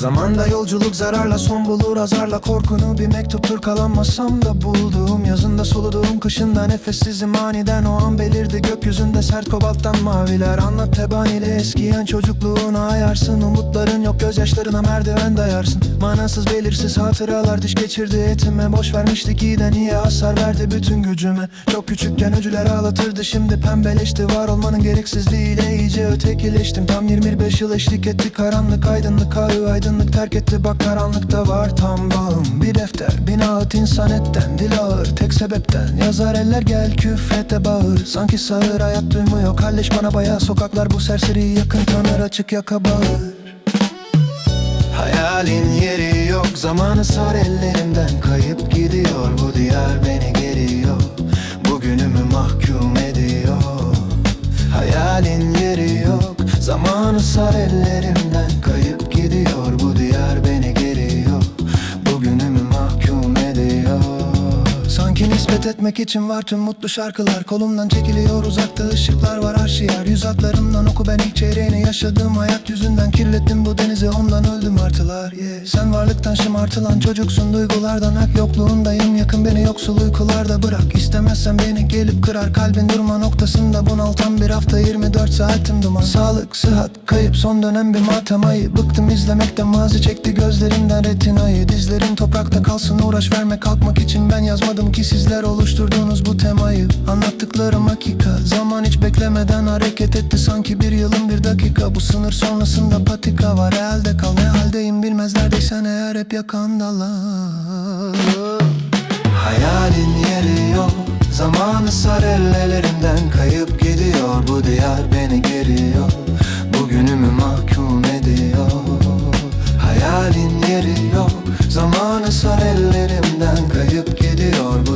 Zamanda yolculuk zararla son bulur azarla Korkunu bir mektuptur kalanmasam da bulduğum. Yazında soluduğum kışında nefessizim aniden O an belirdi. Gökyüzünde sert kobalttan maviler Anlat tebaniyle eskiyen çocukluğuna ayarsın. Umutların yok gözyaşlarına merdiven dayarsın. Manasız belirsiz hatıralar diş geçirdi etime. Boş vermiştik iyiden iyi hasar verdi bütün gücüme? Çok küçükken öcüler ağlatırdı şimdi pembeleşti. Var olmanın gereksizliğiyle iyice ötekileştim. Tam 25 yıl eşlik etti karanlık aydınlık Kağı aydınlık terk etti bak karanlıkta var tam bağım. Bir defter bin ağıt insan etten dil ağır tek sebepten. Yazar eller gel küfrete bağır. Sanki sağır hayat duymuyor kalleş bana bayağı Sokaklar bu serseriyi yakın tanır açık yaka bağır. Hayalin yeri yok Zamanı sar ellerimden. Kayıp gidiyor bu diyar beni geriyor. Bugünümü mahkum ediyor. Hayalin yeri yok Zamanı sar ellerimden. Kayıp nispet etmek için var tüm mutlu şarkılar. Kolumdan çekiliyor uzakta ışıklar var arşiyer Yüz hatlarımdan oku ben ilk çeyreğini yaşadığım hayat yüzünden Kirlettim bu denizi ondan öldüm artılar. Yeah. Sen varlıktan şımartılan çocuksun duygulardan hak Yokluğundayım. Yakın beni yoksul uykularda bırak. İstemezsen beni gelip kırar. Kalbin durma noktasında Bunaltan bir hafta 24 saatim duman. Sağlık, sıhhat, kayıp son dönem bir matem. Ayı Bıktım izlemekten mazi çekti gözlerimden retinayı. Dizlerim toprakta kalsın uğraş verme kalkmak için. Ben yazmadım ki sizler oluşturdunuz bu temayı. Anlattıklarım hakika Zaman hiç beklemeden hareket etti. Sanki bir yılın bir dakika Bu sınır sonrasında patika var. Elde kal Ne haldeyim bilmezlerdeysen eğer hep yakandalar. Hayalin yeri yok Zamanı sar ellerinden Kayıp yeri yok. Zamanı sar ellerimden kayıp gidiyor